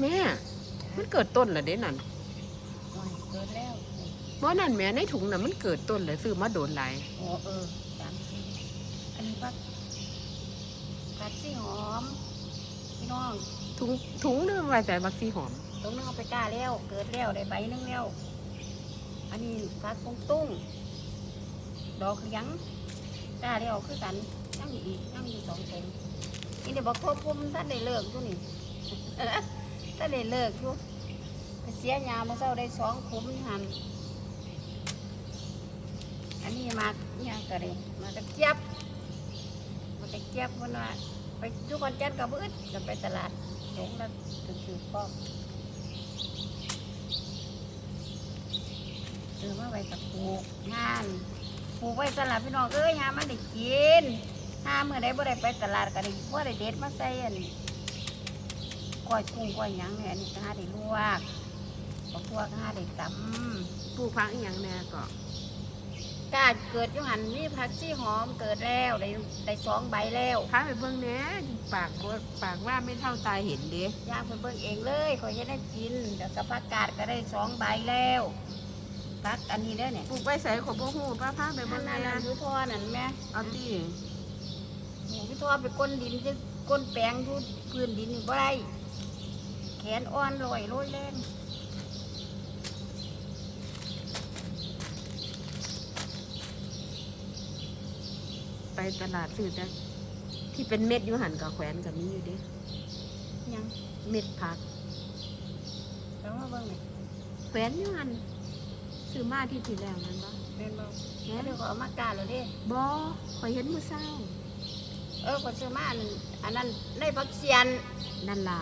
แม่ มันเกิดต้นเหรอเด้นั่นโอ้ยเกิดแล้วบ่นั่นแม่ในถุงน่ะมันเกิดต้นเลยซื้อมาโดนหลายโอ้เออสามสี่อันนี้ผักผักซี่หอมพี่น้องถุงถุงนึงไว้แต่บักซีหอมตรงนึงเอาไปกล้าแล้วเกิดแล้วได้ใบหนึงแล้วอันนี้ผักปุ้งตุ้งดอกเหลียงกล้าแล้วคือกันยังอีกยังอยู่สองถุงนี่เดี๋ยวบอกโทษพุ่มท่านได้เลิกอยู่นี่ ท่านได้เลิกอยู่เสียยาเมื่อเช้าได้สองคุ้มหันอันนี้มาเนี่ยก็เลยมากระเจี๊ยบมากระเจี๊ยบคนว่าไปทุกคนจัดกับอึดจะไปตลาดหลงแล้วถึงถือป้อมซื้อมาไว้กับปลูกงานปลูกไว้สลับพี่น้องเอ้ยหามันได้กินหาเมื่อใดบ่ได้ไปตลาดก็ได้บ่ได้เด็ดมาใส่อันนี้ ก้อยกุ้งก้อยหยังเนี่ยอันนี้ก็หาได้ลวกบักทั่วก็หาได้ตำปลูกพักอีหยังแน่ก็กาเกิดอยุหันมีผักชีหอมเกิดแล้วได้ได้สองใบแล้วพาไปเบิ่งแหน่ปากบ่ปากว่าไม่เท่าตาเห็นเด้ย่างไปเบิ่งเองเลยขอยจะได้กินเดี๋ยวกับผักกาดก็ได้สองใบแล้วผักอันนี้เด้อเนี่ยปลูกไว้ใส่ขอบ่ฮู้ป้าพาไปนั่เบิ่นงแหนั่นน่นั่นอยูทอนั่นแม่ เอาติ หมูพี่ทอไปก้นดินจะก้นแปลงอยูพื้นดินนี่บ่ได้แข นอ่อนลอยโรยแรงไปตลาดซื้อแต่ที่เป็นเม็ดอยู่หันกับแขวนก็มีอยู่เด้ยังเม็ดผักแล้วมาเบิ่งนี่แขวนอยู่หันซื้อมาที่ที่แล้วนั่นบ่เป็นบ่แหน่แล้วเดี๋ยวขอเอามากาดแล้วเด้บ่ข่อยเห็นมื้อเช้า เออขอยซื้อมาอันนั้นอันนั้นได้ผักเสียนนั่นล่ะ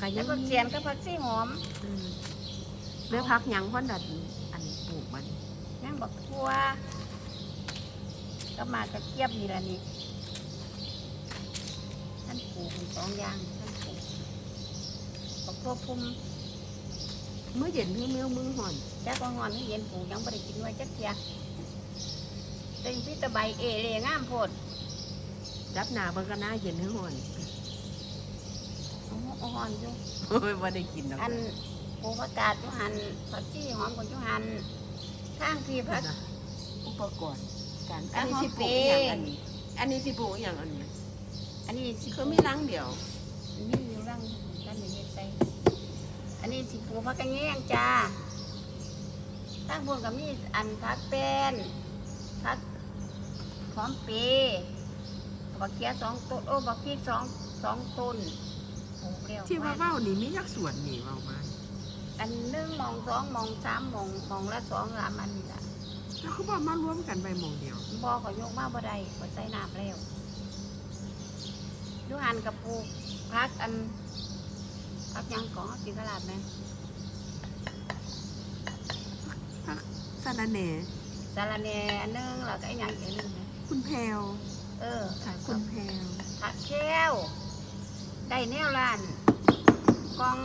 ก็ได้ยังผักมีเสียนกับผักชีหอมอืมแล้วพักหยังพ่นดัดอันปลูกมันยังบักทั่วก็มากระเจี๊ยบนี่ละนี่ท่านปลูกเป็นสองอย่างท่านปลูกบักทั่วพุ่มเมื่อเย็นเมื่อเมื่อมือห่อนจ้าก็งอนให้เย็นปลูกยังไม่ได้กินไว้จักเทียเต็งพิตะใบเอเรงามโพด รับหนาเบิ่งก็น่าเย็นเมื่อห่อน โอ้โหอ่อนอยู่โอ้ยว่าได้กินดอกอันปลูกผักกาดจุหันผักชีหอมคนจุหันข้างพี่ผักนะอุปกรณ์การอัอันนนี้นี้สิปลูกสิอปลูย่ากงอันนี้ อันนี้สิปลูกอหย่างอันนี้อันนี้สิคือมีรังเดียวนี่อยู่ร่างด้านในเฮ็ดใส่อันนี้สิปลูกผักกระแยงจ้าตั้งพวงกับมีอันพักแป้นพักหอมเปรย์บักเขียสองต้นโอ้บักพริกสองสองต้น ปลูกแล้วที่ว่าเว้านี่มียักษ์สวนนี่เว้ามาอันหนึ่งหมองสองหมองสามหมองหมองละสองสามอันนี่ละแล้วเขาบอกมารวมกันไปหมองเดียวบ่อก็ยกมาบ่ได้ก็ใส่น้ำแล้วอยูหันกับปลูกพักอันพักหยังของเอากินตลาดไหมสาระแหน่สาระแหน่อันหนึงแล้วก็ไอ้หยังอีกอันหนึงนะคุณแพรวเออ ค่ะคุณแพรว ผักแก้ว ได้แนวร้านกอง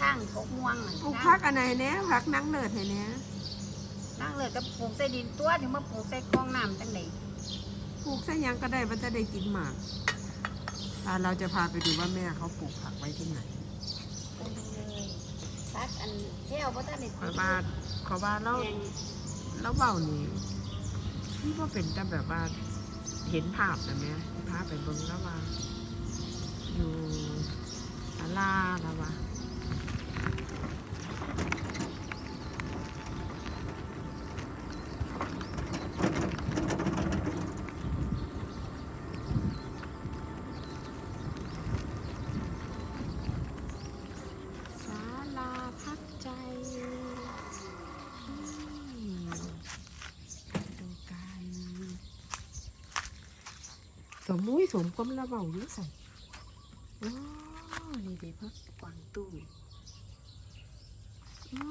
ข้างกกม่วงปลูกพักอันไหนแหน่พักนังเลิศให้แหน่นั่งเลยก็ปลูกใส่ดินตัวถึงมาปลูกใส่กองน้ำจังไดปลูกซะหยังก็ได้มันจะได้กินหมากอ่าเราจะพาไปดูว่าแม่เขาปลูกผักไว้ที่ไหนปลูกเลยพักอันแก้วเพราะท่านได้ขอยว่าขอยว่าเราแกงเราเบานี่นี่ว่าเป็นแต่แบบว่าเห็นภาพนะแม่พาไปเบิ่งแล้วว่าอยู่ศา ลาแล้วว่าศาลาพักใจอืมดูกันสมมุ้ยสมกลมระเบาอยู่ใส่ นี่เด็กพักกวางตุ้งอ๋อ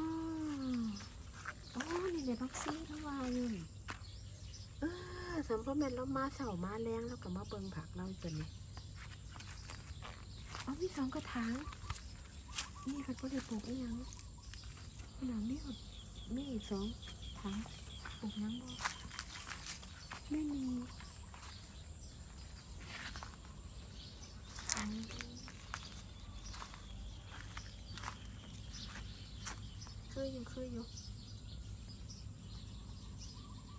อ๋อนี่เด็กพักซี่ระวายู่นี่เออสมพ่อแม่นเรามาเสามาแรงแล้วก็มาเบิ่งผักเราตัวนี้อ๋อมีสองกระถางนี่ค่ะก็เลยปลูกอีหยังขนาดนี้ค่ะมีสองถังปลูกยังบ่ไม่มี